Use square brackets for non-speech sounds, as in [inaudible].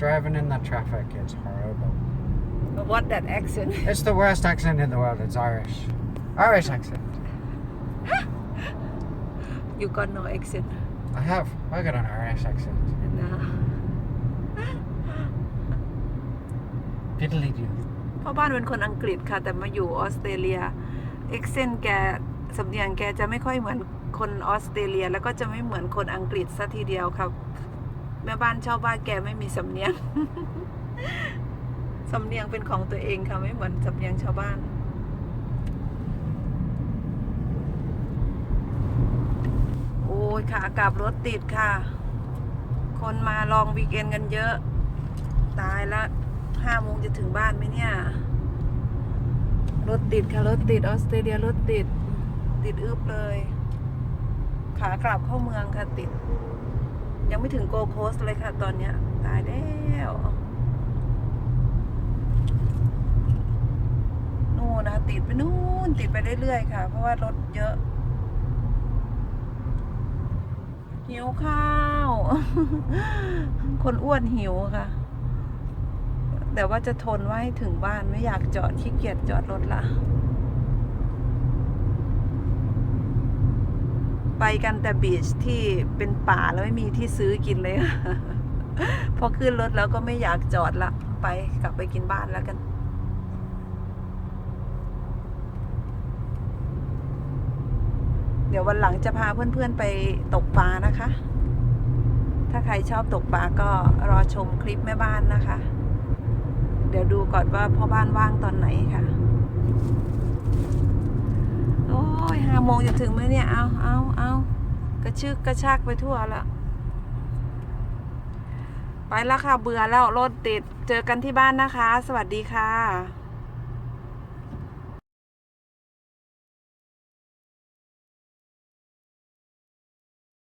driving in the traffic. It's horrible. what that accent [laughs] It's the worst accent in the world. It's Irish. Irish accent. you got no accent I have. I got an Irish accent. นะ Diddly do. พ่อบ้านเป็นคนอังกฤษค่ะ แต่มาอยู่ออสเตรเลียเอ็กเซนแกสำเนียงแกจะไม่ค่อยเหมือนคนออสเตรเลีย แล้วก็จะไม่เหมือนคนอังกฤษซะทีเดียวครับ แม่บ้านชาวบ้านแกไม่มีสำเนียง สำเนียงเป็นของตัวเองค่ะไม่เหมือนสำเนียงชาวบ้าน โอ้ยค่ะกลับรถติดค่ะ คนมาลองวีเอนกันเยอะ ตายละห้าโมงจะถึงบ้านไหมเนี่ย รถติดค่ะรถติดออสเตรเลียรถติด ติดอึบเลย ขากลับเข้าเมืองค่ะติด ยังไม่ถึงโกโคสเลยค่ะตอนเนี้ย ตายแล้วนู่นนะคะติดไปนู่นติดไปเรื่อยๆค่ะ เพราะว่ารถเยอะหิวข้าว คนอ้วนหิวค่ะ แต่ว่าจะทนว่าให้ถึงบ้านไม่อยากจอดขี้เกียจจอดรถละ ไปกันแต่บีชที่เป็นป่าแล้วไม่มีที่ซื้อกินเลย พอขึ้นรถแล้วก็ไม่อยากจอดละ ไปกลับไปกินบ้านแล้วกัน เดี๋ยววันหลังจะพาเพื่อนๆไปตกปลานะคะ ถ้าใครชอบตกปลาก็รอชมคลิปแม่บ้านนะคะ เดี๋ยวดูก่อนว่าพ่อบ้านว่างตอนไหนค่ะ โมงจะถึงไหมเนี่ย เอาเอาเอากระชึกกระชากไปทั่วแล้ว ไปแล้วค่ะ เบื่อแล้วรถติด เจอกันที่บ้านนะคะ สวัสดีค่ะ